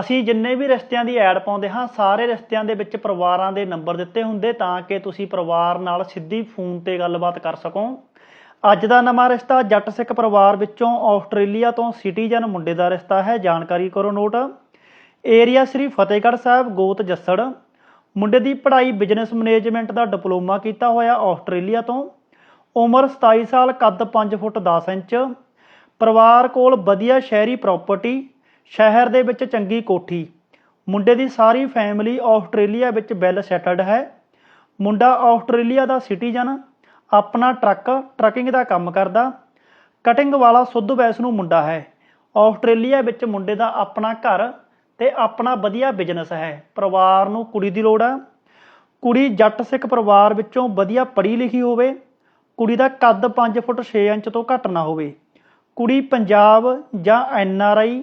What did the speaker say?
ਅਸੀਂ ਜਿੰਨੇ ਵੀ ਰਿਸ਼ਤਿਆਂ ਦੀ ਐਡ ਪਾਉਂਦੇ ਹਾਂ, ਸਾਰੇ ਰਿਸ਼ਤਿਆਂ ਦੇ ਵਿੱਚ ਪਰਿਵਾਰਾਂ ਦੇ ਨੰਬਰ ਦਿੱਤੇ ਹੁੰਦੇ ਤਾਂ ਕਿ ਤੁਸੀਂ ਪਰਿਵਾਰ ਨਾਲ ਸਿੱਧੀ ਫੋਨ ਤੇ ਗੱਲਬਾਤ ਕਰ ਸਕੋ। ਅੱਜ ਦਾ ਨਵਾਂ ਰਿਸ਼ਤਾ ਜੱਟ ਸਿੱਖ ਪਰਿਵਾਰ ਵਿੱਚੋਂ ਆਸਟ੍ਰੇਲੀਆ ਤੋਂ ਸਿਟੀਜ਼ਨ ਮੁੰਡੇ ਦਾ ਰਿਸ਼ਤਾ ਹੈ, ਜਾਣਕਾਰੀ ਕਰੋ ਨੋਟ। ਏਰੀਆ ਸ੍ਰੀ ਫਤਿਹਗੜ੍ਹ ਸਾਹਿਬ, ਗੋਤ ਜੱਸੜ। ਮੁੰਡੇ ਦੀ ਪੜ੍ਹਾਈ ਬਿਜ਼ਨਸ ਮੈਨੇਜਮੈਂਟ ਦਾ ਡਿਪਲੋਮਾ ਕੀਤਾ ਹੋਇਆ ਆਸਟ੍ਰੇਲੀਆ ਤੋਂ। ਉਮਰ 27 ਸਾਲ, ਕੱਦ 5 ਫੁੱਟ 10 ਇੰਚ। ਪਰਿਵਾਰ ਕੋਲ ਵਧੀਆ ਸ਼ਹਿਰੀ ਪ੍ਰਾਪਰਟੀ। ਸ਼ਹਿਰ ਦੇ ਵਿੱਚ ਚੰਗੀ ਕੋਠੀ। ਮੁੰਡੇ ਦੀ ਸਾਰੀ ਫੈਮਿਲੀ ਆਸਟ੍ਰੇਲੀਆ ਵਿੱਚ ਵੈਲ ਸੈਟਲਡ ਹੈ। ਮੁੰਡਾ ਆਸਟ੍ਰੇਲੀਆ ਦਾ ਸਿਟੀਜ਼ਨ ਆਪਣਾ ਟਰੱਕ, ਟਰੱਕਿੰਗ ਦਾ ਕੰਮ ਕਰਦਾ। ਕਟਿੰਗ ਵਾਲਾ ਸੁੱਧ ਵੈਸ ਨੂੰ ਮੁੰਡਾ ਹੈ। ਆਸਟ੍ਰੇਲੀਆ ਵਿੱਚ ਮੁੰਡੇ ਦਾ ਆਪਣਾ ਘਰ ਤੇ ਆਪਣਾ ਵਧੀਆ ਬਿਜ਼ਨਸ ਹੈ। ਪਰਿਵਾਰ ਨੂੰ ਕੁੜੀ ਦੀ ਲੋੜ ਹੈ ਕੁੜੀ ਜੱਟ ਸਿੱਖ ਪਰਿਵਾਰ ਵਿੱਚੋਂ ਵਧੀਆ ਪੜ੍ਹੀ ਲਿਖੀ ਹੋਵੇ। ਕੁੜੀ ਦਾ ਕੱਦ 5 ਫੁੱਟ 6 ਇੰਚ ਤੋਂ ਘੱਟ ਨਾ ਹੋਵੇ। ਕੁੜੀ ਪੰਜਾਬ ਜਾਂ ਐਨ ਆਰ ਆਈ